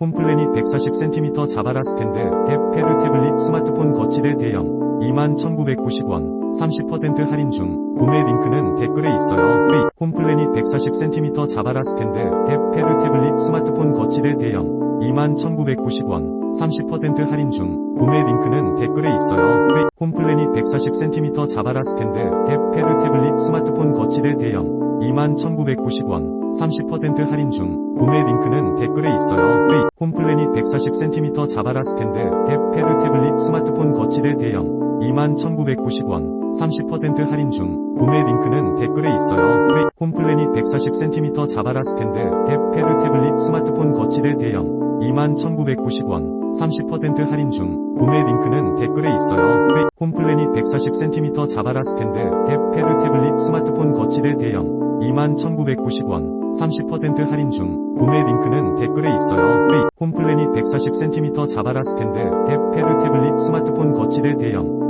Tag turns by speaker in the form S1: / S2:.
S1: 홈플래닛 140cm 자바라 스탠드, 탭, 패드 태블릿 스마트폰 거치대 대형 21,990원 30% 할인 중 구매 링크는 댓글에 있어요. 홈플래닛 140cm 자바라 스탠드, 탭, 패드 태블릿 스마트폰 거치대 대형 21,990원 30% 할인 중 구매 링크는 댓글에 있어요. 홈플래닛 140cm 자바라 스탠드, 탭, 패드 태블릿 스마트폰 거치대 대형 21,990원 30% 할인 중 구매 링크는 댓글에 있어요. 홈플래닛 140cm 자바라 스탠드, 탭, 패드 태블릿 스마트폰 거치대 대형 21,990원 30% 할인 중 구매 링크는 댓글에 있어요. 홈플래닛 140cm 자바라 스탠드, 탭, 패드 태블릿 스마트폰 거치대 대형 21,990원 30% 할인 중 구매 링크는 댓글에 있어요. 홈플래닛 140cm 자바라 스탠드, 탭, 패드 태블릿 21,990원 30% 할인 중 구매 링크는 댓글에 있어요. 홈플래닛 140cm 자바라 스탠드, 탭, 패드 태블릿 스마트폰 거치대 대형